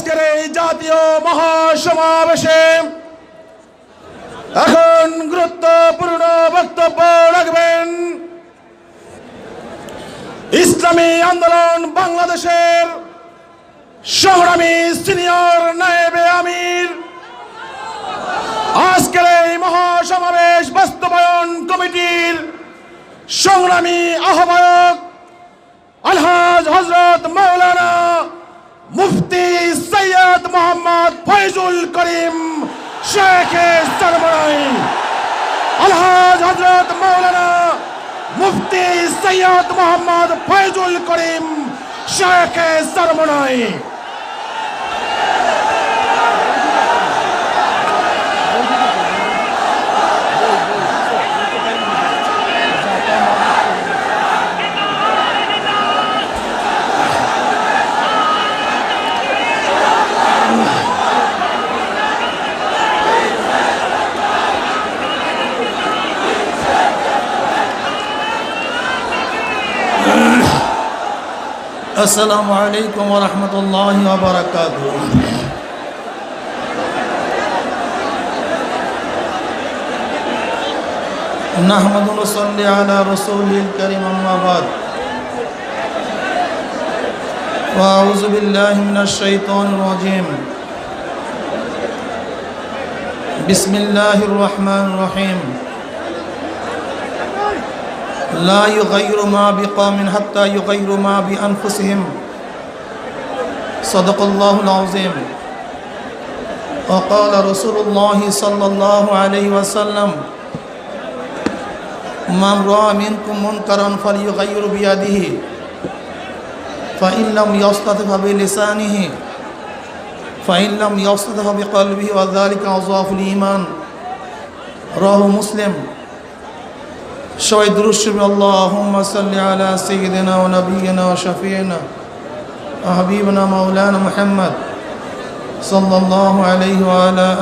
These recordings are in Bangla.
আজকের এই জাতীয় মহাসমাবেশে এখন গুরুত্বপূর্ণ বক্তব্য রাখবেন। ইসলামী আন্দোলন বাংলাদেশের সংগ্রামী সিনিয়র নায়েবে আমির। আজকের এই মহাসমাবেশ বাস্তবায়ন কমিটির সংগ্রামী আহ্বায়ক আলহাজ হজরত মৌলানা মুফতি সৈয়দ মোহাম্মদ ফয়জুল করিম শেখ সরবরাই আলহাজ হজরত মৌলানা মুফতি সৈয়দ মোহাম্মদ ফয়জুল করিম শেখ সরবরাই السلام عليكم ورحمة الله وبركاته. نحمد ونصلي على رسوله الكريم أما بعد. وأعوذ بالله من الشيطان الرجيم. بسم الله الرحمن الرحيم. لا يغير ما بقوم حتى يغيروا ما بأنفسهم صدق الله العظيم وقال رسول الله صلى الله عليه وسلم من رأى منكم منكرا فليغير بيده فإن لم يستطع بلسانه فإن لم يستطع بقلبه وذلك أضعف الإيمان رواه مسلم সবাই দুরুশ্বর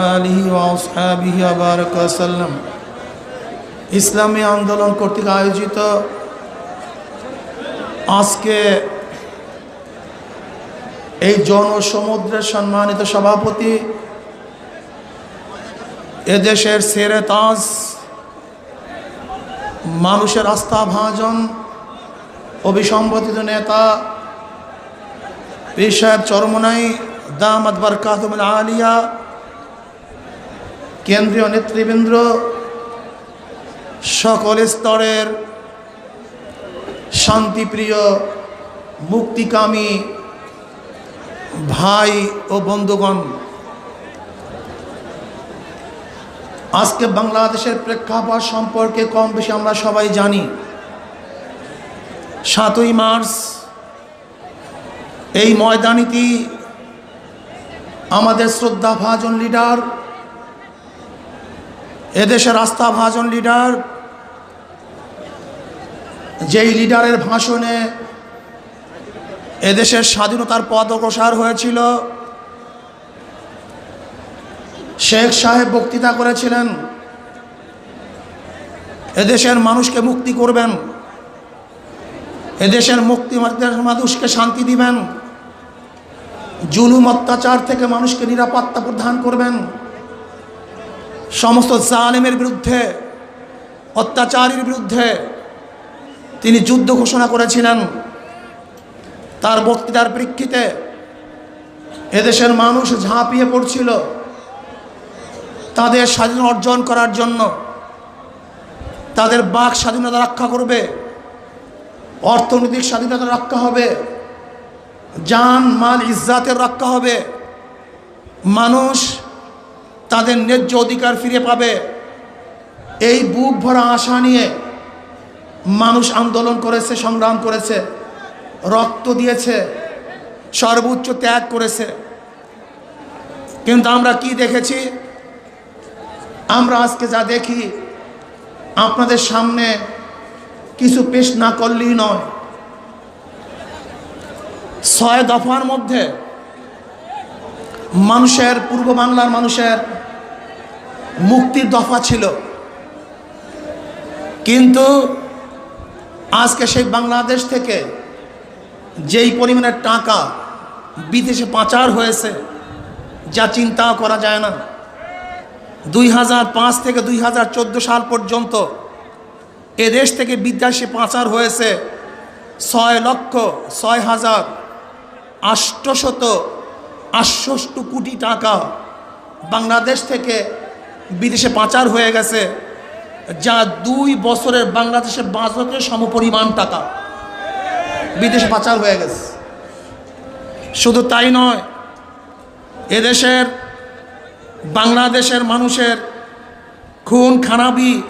আলিহি ইসলামী আন্দোলন কর্তৃক আয়োজিত আজকে এই জনসমুদ্রের সম্মানিত সভাপতি এদেশের সেরে তাজ মানুষের আস্থা ভাজন অভিসম্বোধিত নেতা, পীর সাহেব চরমনাই, দামাত বরকাতুল আলিয়া, কেন্দ্রীয় নেতৃবৃন্দ, সকল স্তরের শান্তিপ্রিয়, মুক্তিকামী ভাই ও বন্ধুগণ আজকে বাংলাদেশের প্রেক্ষাপট সম্পর্কে কম বেশি আমরা সবাই জানি। সাতই মার্চ, এই ময়দানিটি আমাদের শ্রদ্ধা ভাজন লিডার, এদেশের আস্থা ভাজন লিডার, যেই লিডারের ভাষণে এদেশের স্বাধীনতার পদ অগ্রসর হয়েছিল শেখ সাহেব বক্তৃতা করেছিলেন, এদেশের মানুষকে মুক্তি করবেন, এদেশের মুক্তি মানুষকে শান্তি দিবেন, জুলুম অত্যাচার থেকে মানুষকে নিরাপত্তা প্রদান করবেন, সমস্ত জালেমের বিরুদ্ধে, অত্যাচারীর বিরুদ্ধে তিনি যুদ্ধ ঘোষণা করেছিলেন। তার বক্তৃতার প্রেক্ষিতে এদেশের মানুষ ঝাঁপিয়ে পড়ছিল। তাদের স্বাধীনতা অর্জন করার জন্য তাদের বাক স্বাধীনতা রক্ষা করবে, অর্থনৈতিক স্বাধীনতা রক্ষা হবে, যান, মাল, ইজ্জাতের রক্ষা হবে, মানুষ তাদের ন্যায্য অধিকার ফিরে পাবে। এই বুক ভরা আশা নিয়ে মানুষ আন্দোলন করেছে, সংগ্রাম করেছে, রক্ত দিয়েছে, সর্বোচ্চ ত্যাগ করেছে। কিন্তু আমরা কি দেখেছি? আমরা আজকে যা দেখি, আপনাদের সামনে কিছু পেশ না করলেই নয়। ছয় দফার মধ্যে মানুষের, পূর্ব বাংলার মানুষের মুক্তির দফা ছিল। কিন্তু আজকে সেই বাংলাদেশ থেকে যেই পরিমাণের টাকা বিদেশে পাচার হয়েছে, যা চিন্তাও করা যায় না। দুই হাজার পাঁচ থেকে দুই হাজার চোদ্দ সাল পর্যন্ত এ দেশ থেকে বিদেশে পাচার হয়েছে ছয় লক্ষ ছয় হাজার আষ্টশত আটষষ্ট কোটি টাকা। বাংলাদেশ থেকে বিদেশে পাচার হয়ে গেছে, যা দুই বছরের বাংলাদেশের বাজেটের সমপরিমাণ টাকা। বিদেশে পাচার হয়ে গেছে। শুধু তাই নয় এদেশের বাংলাদেশের মানুষের খুন, খারাপি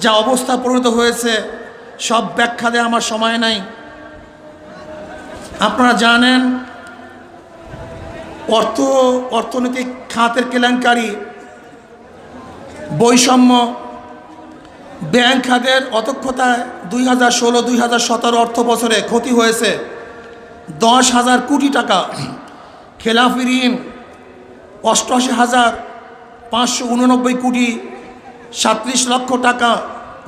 যা অবস্থা পরিণত হয়েছে, সব ব্যাখ্যা দেওয়া আমার সময় নাই। আপনারা জানেন, অর্থ, অর্থনৈতিক খাতের কেলেঙ্কারি, বৈষম্য, ব্যাংক খাতের অতক্ষতায় দুই হাজার ষোলো, দুই হাজার সতেরো অর্থ বছরে ক্ষতি হয়েছে। দশ হাজার কোটি টাকা। খেলাফি ঋণ অষ্টআশি হাজার পাঁচশো উননব্বই কোটি সাতত্রিশ লক্ষ টাকা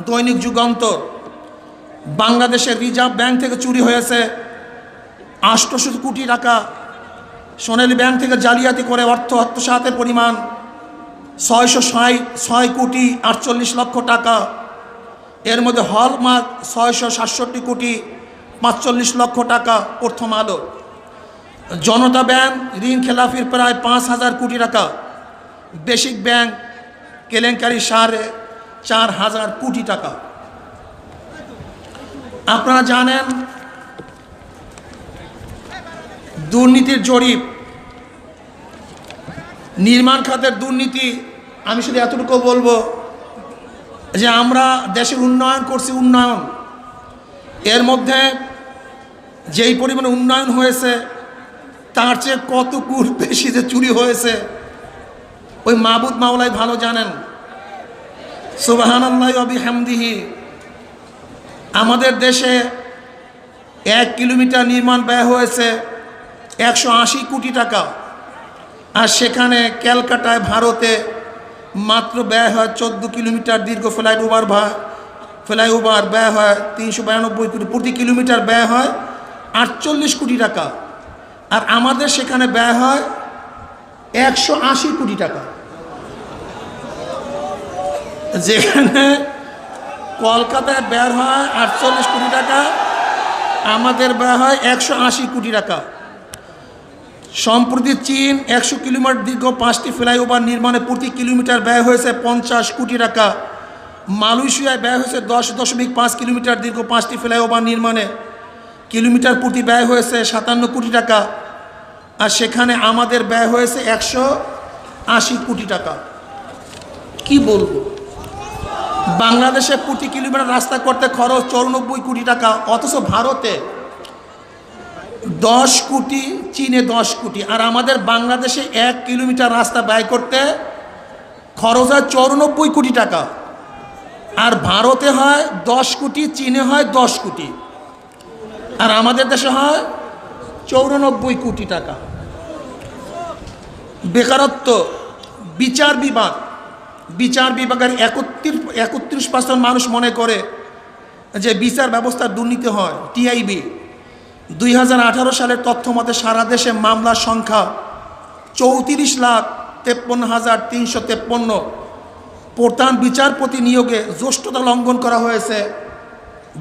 দৈনিক যুগান্তর। বাংলাদেশের রিজার্ভ ব্যাংক থেকে চুরি হয়েছে আষ্টশো কোটি টাকা। সোনালী ব্যাংক থেকে জালিয়াতি করে অর্থ আত্মসাতের পরিমাণ ছয়শো ছয় ছয় কোটি আটচল্লিশ লক্ষ টাকা। এর মধ্যে হলমার্ক ছয়শো সাতষট্টি কোটি পাঁচচল্লিশ লক্ষ টাকা প্রথম আলো। জনতা ব্যাংক ঋণ খেলাফির প্রায় পাঁচ হাজার কোটি টাকা। বেসিক ব্যাংক কেলেঙ্কারি সারে চার হাজার কোটি টাকা। আপনারা জানেন, দুর্নীতির জরিপ, নির্মাণ খাতের দুর্নীতি, আমি শুধু এতটুকু বলব যে আমরা দেশের উন্নয়ন করছি উন্নয়ন। এর মধ্যে যেই পরিমাণে উন্নয়ন হয়েছে তার চেয়ে কত গুণ বেশি যে চুরি হয়েছে? ওই মাহবুদ মাওলাই ভালো জানেন। সুবাহান আল্লাহ হামদিহি আমাদের দেশে এক কিলোমিটার নির্মাণ ব্যয় হয়েছে একশো আশি কোটি টাকা। আর সেখানে ক্যালকাটায় ভারতে মাত্র ব্যয় হয় চোদ্দ কিলোমিটার দীর্ঘ ফ্লাইওভার ভা ফ্লাইওভার ব্যয় হয় তিনশো বিরানব্বই কোটি প্রতি কিলোমিটার ব্যয় হয় আটচল্লিশ কোটি টাকা। আর আমাদের সেখানে ব্যয় হয় একশো আশি কোটি টাকা। যেখানে কলকাতায় ব্যয় হয় আটচল্লিশ কোটি টাকা, আমাদের ব্যয় হয় একশো আশি কোটি টাকা। সম্প্রতি চীন একশো কিলোমিটার দীর্ঘ পাঁচটি ফ্লাইওভার নির্মাণে প্রতি কিলোমিটার ব্যয় হয়েছে পঞ্চাশ কোটি টাকা। মালয়েশিয়ায় ব্যয় হয়েছে দশ দশমিক পাঁচ কিলোমিটার দীর্ঘ পাঁচটি ফ্লাইওভার নির্মাণে। কিলোমিটার প্রতি ব্যয় হয়েছে সাতান্ন কোটি টাকা, আর সেখানে আমাদের ব্যয় হয়েছে একশো আশি কোটি টাকা। কি বলব? বাংলাদেশে প্রতি কিলোমিটার রাস্তা করতে খরচ চৌরানব্বই কোটি টাকা, অথচ ভারতে দশ কোটি, চীনে দশ কোটি, আর আমাদের বাংলাদেশে এক কিলোমিটার রাস্তা ব্যয় করতে খরচ হয় চৌরানব্বই কোটি টাকা। আর ভারতে হয় দশ কোটি, চীনে হয় দশ কোটি। আর আমাদের দেশে হয় চৌরানব্বই কোটি টাকা। বেকারত্ব, বিচার বিভাগ। বিচার বিভাগের একত্রিশ একত্রিশ পার্সেন্ট মানুষ মনে করে যে বিচার ব্যবস্থার দুর্নীতি হয়, টিআইবি। দুই হাজার আঠারো সালের তথ্য মতে সারা দেশে মামলার সংখ্যা চৌত্রিশ লাখ তেপ্পন্ন হাজার তিনশো তেপ্পন্ন। প্রধান বিচারপতি নিয়োগে জ্যেষ্ঠতা লঙ্ঘন করা হয়েছে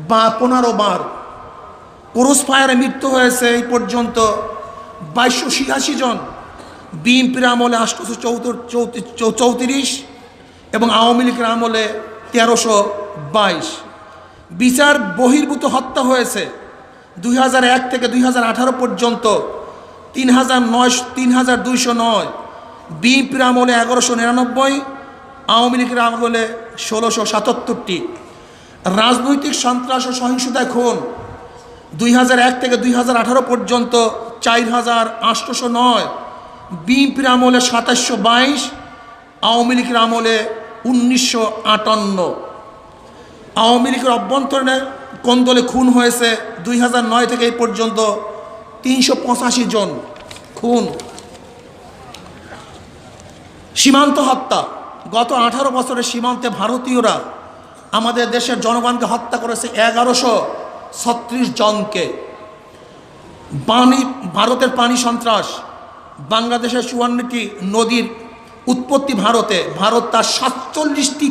বা পনেরো বার। ক্রুজ ফায়ারে মৃত্যু হয়েছে এই পর্যন্ত বাইশশো ছিয়াশি জন। বিএনপির আমলে আটশোশো চৌত্র চৌত্রিশ এবং আওয়ামী লীগের আমলে তেরোশো বাইশ। বিচার বহির্ভূত হত্যা হয়েছে দুই এক থেকে দুই আঠারো পর্যন্ত তিন হাজার নয় তিন হাজার দুইশো নয়। বিএনপির আমলে এগারোশো নিরানব্বই, আওয়ামী লীগের আমলে ষোলোশো সাতাত্তরটি। রাজনৈতিক সন্ত্রাস ও সহিংসতায় খুন দুই থেকে দুই হাজার আঠারো পর্যন্ত চার হাজার আটশোশো নয়। বিএনপির আমলে সাতাশশো বাইশ, আওয়ামী লীগের আমলে উনিশশো আটান্ন। আওয়ামী লীগের অভ্যন্তরীণে কোন দলে খুন হয়েছে দুই থেকে এই পর্যন্ত তিনশো পঁচাশি জন খুন। সীমান্ত হত্যা। গত আঠারো বছরের সীমান্তে ভারতীয়রা আমাদের দেশের জনগণকে হত্যা করেছে এগারোশো। ছত্রিশ জনকে। পানি, ভারতের পানি সন্ত্রাস, বাংলাদেশের চুয়ান্নটি নদীর উৎপত্তি ভারতে, ভারত তার সাতচল্লিশটি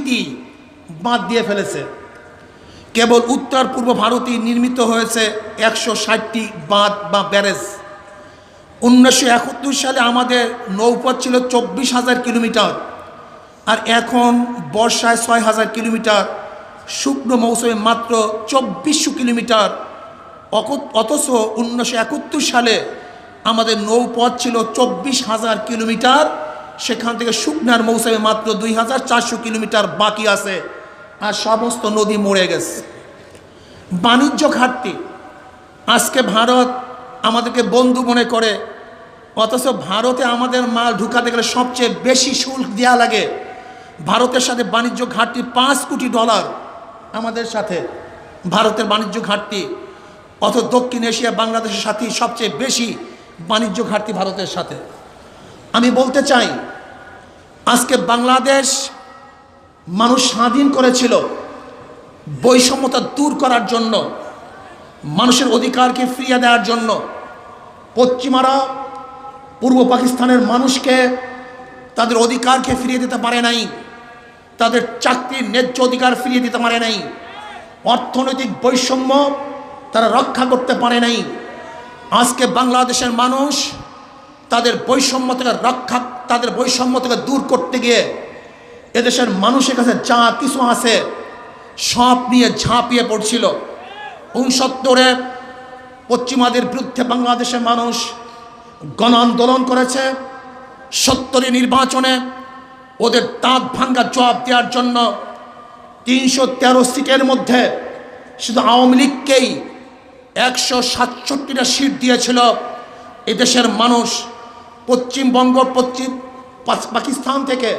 বাঁধ দিয়ে ফেলেছে। কেবল উত্তর পূর্ব ভারতেই নির্মিত হয়েছে একশো ষাটটি বাঁধ বা ব্যারেজ। উনিশশো একাত্তর সালে আমাদের নৌপথ ছিল চব্বিশ হাজার কিলোমিটার, আর এখন বর্ষায় ছয় হাজার কিলোমিটার শুকনো মৌসুমে মাত্র চব্বিশশো কিলোমিটার। অথচ উনিশশো একাত্তর সালে আমাদের নৌপথ ছিল চব্বিশ হাজার কিলোমিটার। সেখান থেকে শুকনার মৌসুমে মাত্র দুই হাজার চারশো কিলোমিটার বাকি আছে আর সমস্ত নদী মরে গেছে। বাণিজ্য ঘাটতি। আজকে ভারত আমাদেরকে বন্ধু মনে করে, অথচ ভারতে আমাদের মাল ঢুকাতে গেলে সবচেয়ে বেশি শুল্ক দেওয়া লাগে। ভারতের সাথে বাণিজ্য ঘাটতি পাঁচ কোটি ডলার। আমাদের সাথে। ভারতের বাণিজ্য ঘাটতি অথচ দক্ষিণ এশিয়া বাংলাদেশের সাথে সবচেয়ে বেশি বাণিজ্য ঘাটতি ভারতের সাথে। আমি বলতে চাই, আজকে বাংলাদেশ মানুষ স্বাধীন করেছিল বৈষম্যতা দূর করার জন্য, মানুষের অধিকারকে ফিরিয়ে দেওয়ার জন্য। পশ্চিমারা পূর্ব পাকিস্তানের মানুষকে তাদের অধিকারকে ফিরিয়ে দিতে পারে নাই। তাদের চাকরির ন্যায্য অধিকার ফিরিয়ে দিতে পারে নাই। অর্থনৈতিক বৈষম্য তারা রক্ষা করতে পারে নাই। আজকে বাংলাদেশের মানুষ তাদের বৈষম্য থেকে রক্ষা, তাদের বৈষম্য থেকে দূর করতে গিয়ে এদেশের মানুষের কাছে যা কিছু আছে সব নিয়ে ঝাঁপিয়ে পড়ছিল। উনসত্তরে পশ্চিমাদের বিরুদ্ধে বাংলাদেশের মানুষ গণ আন্দোলন করেছে। সত্তরে নির্বাচনে ওদের তাঁত ভাঙ্গা জবাব দেওয়ার জন্য তিনশো তেরো সিটের মধ্যে শুধু আওয়ামী লীগকেই একশো সাতষট্টিটা সিট দিয়েছিল এদেশের মানুষ। পশ্চিমবঙ্গ, পশ্চিম পাকিস্তান থেকে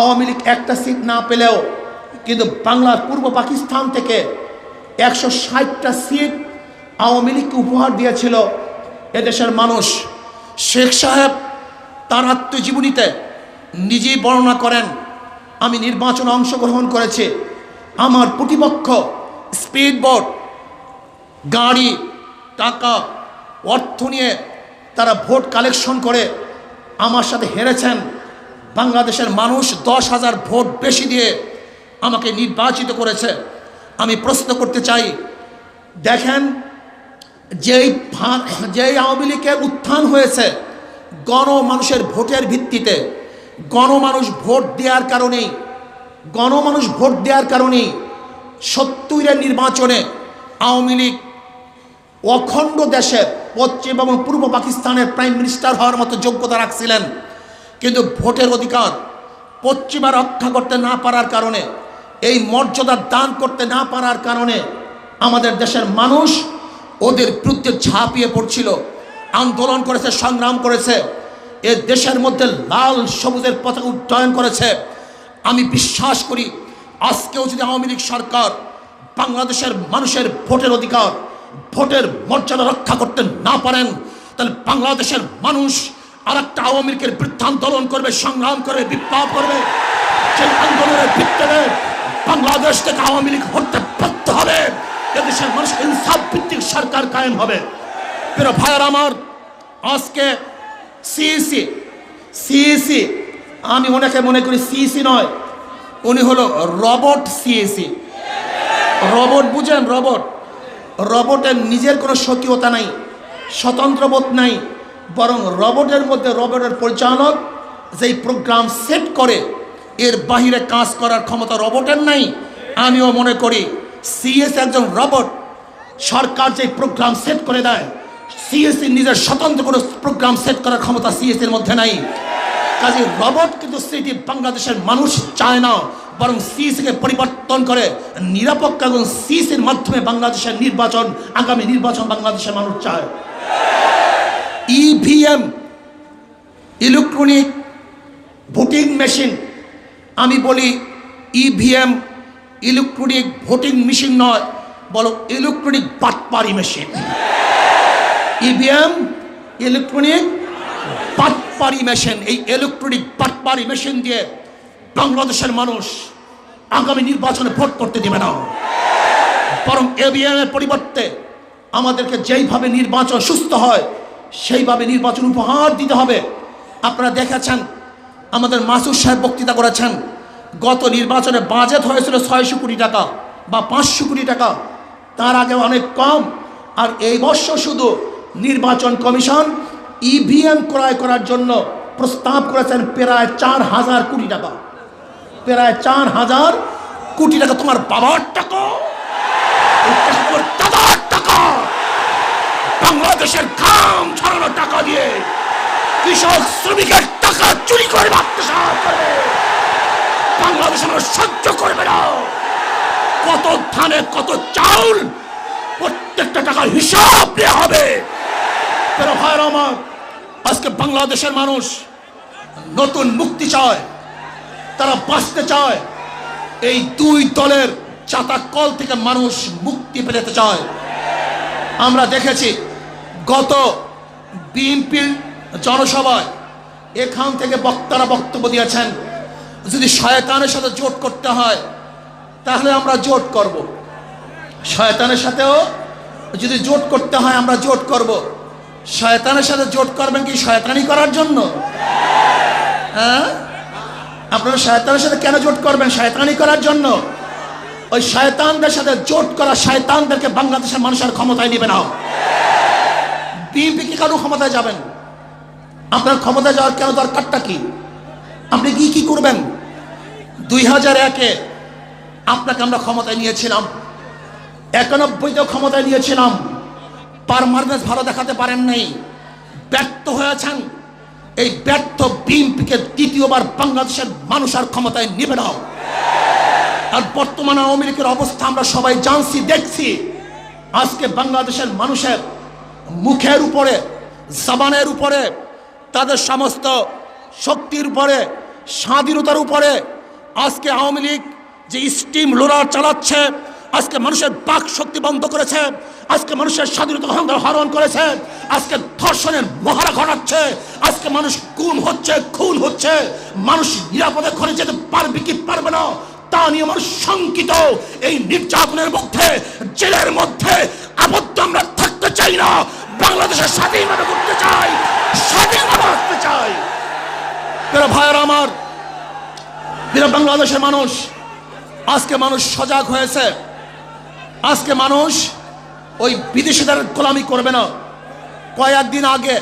আওয়ামী লীগ একটা সিট না পেলেও কিন্তু বাংলার পূর্ব পাকিস্তান থেকে একশো ষাটটা সিট আওয়ামী লীগকে উপহার দিয়েছিল এদেশের মানুষ। শেখ সাহেব তার আত্মজীবনীতে নিজেই বর্ণনা করেন। আমি নির্বাচনে অংশগ্রহণ করেছি। আমার প্রতিপক্ষ, স্পিড বোট, গাড়ি, টাকা, অর্থ নিয়ে তারা ভোট কালেকশন করে আমার সাথে হেরেছেন। বাংলাদেশের মানুষ দশ হাজার ভোট বেশি দিয়ে আমাকে নির্বাচিত করেছে। আমি প্রশ্ন করতে চাই, দেখেন যেই যেই আওয়ামী লীগের উত্থান হয়েছে গণ মানুষের ভোটের ভিত্তিতে গণমানুষ ভোট দেওয়ার কারণেই গণমানুষ ভোট দেওয়ার কারণেই সত্তরের নির্বাচনে আওয়ামী লীগ অখণ্ড দেশের পশ্চিম এবং পূর্ব পাকিস্তানের প্রাইম মিনিস্টার হওয়ার মতো যোগ্যতা রাখছিলেন। কিন্তু ভোটের অধিকার পশ্চিমা রক্ষা করতে না পারার কারণে, এই মর্যাদা দান করতে না পারার কারণে আমাদের দেশের মানুষ ওদের বিরুদ্ধে ঝাঁপিয়ে পড়ছিল, আন্দোলন করেছে, সংগ্রাম করেছে। এ দেশের মধ্যে লাল সবুজের পতাকা উড্ডয়ন করেছে। আমি বিশ্বাস করি, আজকেও যদি আওয়ামী লীগ সরকার বাংলাদেশের মানুষের ভোটের অধিকার, ভোটের মর্যাদা রক্ষা করতে না পারেন, তাহলে বাংলাদেশের মানুষ আর একটা আওয়ামী লীগের বিরুদ্ধে আন্দোলন করবে, সংগ্রাম করবে, বিপ্লব করবে। সেই আন্দোলনের ভিত্তিতে বাংলাদেশ থেকে আওয়ামী লীগ হতে বাধ্য হবে। এদেশের মানুষ ইনসাফ ভিত্তিক সরকার কায়েম হবে। প্রিয় ভাইয়ের আমার, আজকে সিইসি সিইসি আমি ওনাকে মনে করি সিইসি নয়, উনি হলো রবট সিএসি রবট বুঝেন, রবট। রবটের নিজের কোনো স্বকীয়তা নাই স্বতন্ত্রবোধ নাই, বরং রবটের মধ্যে রবটের পরিচালক যেই প্রোগ্রাম সেট করে, এর বাহিরে কাজ করার ক্ষমতা রবটের নাই। আমিও মনে করি, সিএস একজন রবট, সরকার যে প্রোগ্রাম সেট করে দেয় সিএসসি নিজের স্বতন্ত্র কোনো প্রোগ্রাম সেট করার ক্ষমতা সিএসসির মধ্যে নাই। কাজে রবট কিন্তু সেটি বাংলাদেশের মানুষ চায় না, বরং সিসিকে পরিবর্তন করে নিরাপত্তা এবং সিসির মাধ্যমে বাংলাদেশের নির্বাচন, আগামী নির্বাচন বাংলাদেশের মানুষ চায়। ইভিএম ইলেকট্রনিক ভোটিং মেশিন আমি বলি ইভিএম ইলেকট্রনিক ভোটিং মেশিন নয়, বলো ইলেকট্রনিক বাটপারি মেশিন ইভিএম ইলেকট্রনিক পাটপারি মেশিন এই ইলেকট্রনিক পাটপারি মেশিন দিয়ে বাংলাদেশের মানুষ আগামী নির্বাচনে ভোট করতে দেবে না। বরং এভিএম এর পরিবর্তে আমাদেরকে যেইভাবে নির্বাচন সুস্থ হয়, সেইভাবে নির্বাচন উপহার দিতে হবে। আপনারা দেখেছেন, আমাদের মাসুদ সাহেব বক্তৃতা করেছেন, গত নির্বাচনে বাজেট হয়েছিল ছয়শো কোটি টাকা বা পাঁচশো কোটি টাকা। তার আগে অনেক কম, আর এই বছর শুধু নির্বাচন কমিশন ইভিএম ক্রয় করার জন্য প্রস্তাব করেছেন প্রায় চার হাজার কোটি টাকা। প্রায় চার হাজার কোটি টাকা। তোমার বাবার টাকা। টাকা। বাংলাদেশের ঘাম ছড়ানো টাকা দিয়ে কৃষক শ্রমিকের টাকা চুরি করে আত্মসাৎ করে বাংলাদেশ আমরা সহ্য করবে না। কত ধানে কত চাউল প্রত্যেকটা টাকার হিসাব দেওয়া হবে। ভাইয়ের আমার, আজকে বাংলাদেশের মানুষ নতুন মুক্তি চায়, তারা বাঁচতে চায়। এই দুই দলের চাতা কল থেকে মানুষ মুক্তি পেতে চায়। আমরা দেখেছি গত বিএনপির জনসভায় এখান থেকে বক্তারা বক্তব্য দিয়েছেন, যদি শয়তানের সাথে জোট করতে হয়, তাহলে আমরা জোট করব। শয়তানের সাথেও যদি জোট করতে হয়, আমরা জোট করব। শয়তানের সাথে জোট করবেন কি শয়তানি করার জন্য? হ্যাঁ? আপনারা শয়তানের সাথে কেন জোট করবেন? শয়তানি করার জন্য। ওই শয়তানদের সাথে জোট করা শয়তানদেরকে বাংলাদেশের মানুষের ক্ষমতায় নেবে না। বিএনপি কি কারও ক্ষমতায় যাবেন? আপনার ক্ষমতায় যাওয়ার কেন দরকারটা কি? আপনি কি কি করবেন? দুই হাজার একে আপনাকে আমরা ক্ষমতায় নিয়েছিলাম। একানব্বইতেও ক্ষমতায় নিয়েছিলাম। পারমানেন্স ভালো দেখাতে পারেন নাই। ব্যর্থ হয়েছেন। এই ব্যর্থ বিএনপিকে দ্বিতীয়বার বাংলাদেশের মানুষ আর ক্ষমতায় নেবে না। আর বর্তমানে আওয়ামী লীগের অবস্থা আমরা সবাই জানছি, দেখছি। আজকে বাংলাদেশের মানুষের মুখের উপরে, জবানের উপরে, তাদের সমস্ত শক্তির উপরে, স্বাধীনতার উপরে, আজকে আওয়ামী লীগ যে স্টিম লোলার চালাচ্ছে আজকে মানুষের বাক শক্তি বন্ধ করেছে, আজকে মানুষের স্বাধীনতা হরণ- করেছে, আজকে ধর্ষণের মহারা ঘটাচ্ছে, আজকে মানুষ গুম হচ্ছে, খুন হচ্ছে, মানুষ নিরাপদে ঘরে যেতে পারবে কি পারবে না, তা নিয়ে মানুষ শঙ্কিত। এই নির্যাতনের মধ্যে, জেলের মধ্যে আবদ্ধ আমরা থাকতে চাই না বাংলাদেশের স্বাধীনভাবে করতে চাই, স্বাধীনভাবে আসতে চাই। প্রিয় ভাইয়ের আমার বাংলাদেশের মানুষ, আজকে মানুষ সজাগ হয়েছে। আজকে মানুষ ওই বিদেশিদের গোলামি করবে না। কয়েকদিন আগে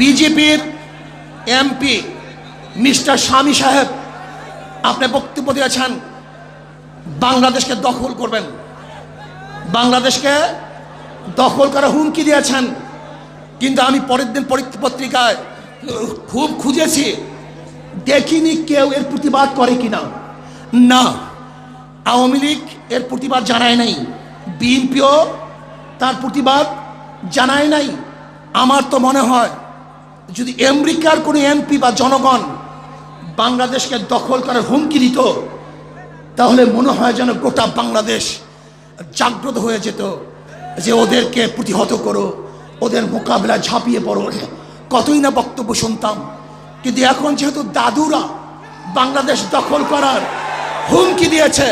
বিজেপির এমপি মিস্টার স্বামী সাহেব আপনি বক্তব্য দিয়েছেন, বাংলাদেশকে দখল করবেন। বাংলাদেশকে দখল করা হুমকি দিয়েছেন, কিন্তু আমি পরের দিন পত্রিকায় খুব খুঁজেছি, দেখিনি কেউ এর প্রতিবাদ করে কিনা। না আওয়ামী লীগ এর প্রতিবাদ জানায় নাই। বিএনপিও তার প্রতিবাদ জানায় নাই। আমার তো মনে হয়, যদি আমেরিকার কোনো এমপি বা জনগণ বাংলাদেশকে দখল করার হুমকি দিত, তাহলে মনে হয় যেন গোটা বাংলাদেশ জাগ্রত হয়ে যেত যে ওদেরকে প্রতিহত করো, ওদের মোকাবেলায় ঝাঁপিয়ে পড়ো। কতই না বক্তব্য শুনতাম, কিন্তু এখন যেহেতু দাদুরা বাংলাদেশ দখল করার হুমকি দিয়েছে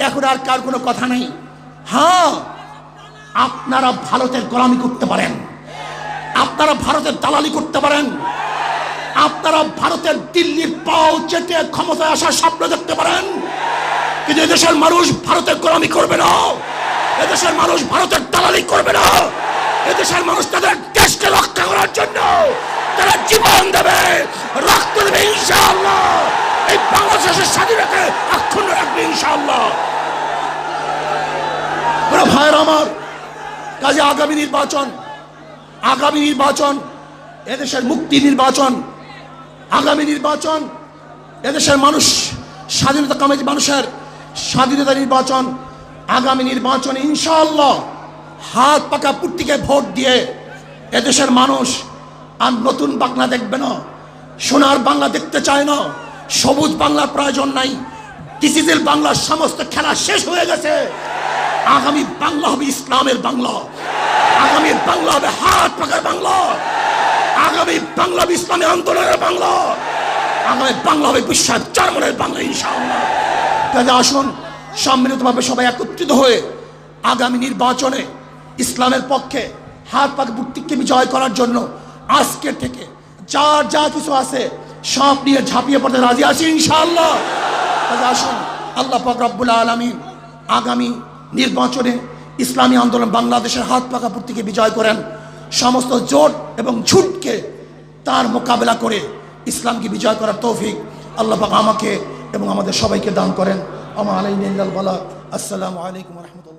এখন আর কার কোনো কথা নেই? হ্যাঁ আপনারা ভারতের গোলামি করতে পারেন। আপনারা ভারতের দালালি করতে পারেন। আপনারা ভারতের দিল্লির পাও চেটে ক্ষমতায় আসার স্বপ্ন দেখতে পারেন। কিন্তু এদেশের মানুষ ভারতের গোলামি করবে না। এদেশের মানুষ ভারতের দালালি করবে না। এদেশের মানুষ তাদের দেশকে রক্ষা করার জন্য তারা জীবন দেবে। রক্ত দেবে ইনশাআল্লাহ। এই বাংলাদেশের স্বাধীনতাকে অক্ষুণ্ণ রাখবে ইনশাআল্লাহ। ভাইয়ের আমার, কাজে আগামী নির্বাচন আগামী নির্বাচন, এদেশের মুক্তি নির্বাচন, আগামী নির্বাচন, এদেশের মানুষ, স্বাধীনতা কামেজি মানুষের স্বাধীনতা নির্বাচন, আগামী নির্বাচন, ইনশাআল্লাহ, হাত পাকা পুট্টিকে ভোট দিয়ে এদেশের মানুষ আর নতুন বাংলা দেখবে না, সোনার বাংলা দেখতে চায় না। সবুজ বাংলার প্রয়োজন নাই। ডিসিজেল বাংলার সমস্ত খেলা শেষ হয়ে গেছে। আগামী বাংলা হবে ইসলামের বাংলা। আগামী বাংলা হবে হাত পাকার বাংলা। আগামী বাংলা হবে ইসলামী আন্দোলনের বাংলা। আগামী বাংলা হবে বিশ্বের জার্মানের বাংলা, ইনশাআল্লাহ। কাজে আসুন, সম্মিলিতভাবে সবাই একত্রিত হয়ে আগামী নির্বাচনে ইসলামের পক্ষে হাত পাক বুটিককে বিজয় করার জন্য আজকের থেকে যার যা কিছু আছে সব নিয়ে ঝাঁপিয়ে পড়তে রাজি আছি, ইনশাআল্লাহ। আসুন, আল্লাহ পাক রব্বুল আলমিন আগামী নির্বাচনে ইসলামী আন্দোলন বাংলাদেশের হাত পাকা পূর্তিকে বিজয় করেন। সমস্ত জোট এবং ঝুটকে তার মোকাবেলা করে ইসলামকে বিজয় করার তৌফিক আল্লাহ পাক আমাকে এবং আমাদের সবাইকে দান করেন। আমা আলাইন আসসালামু আলাইকুম রহমতুল্লাহ।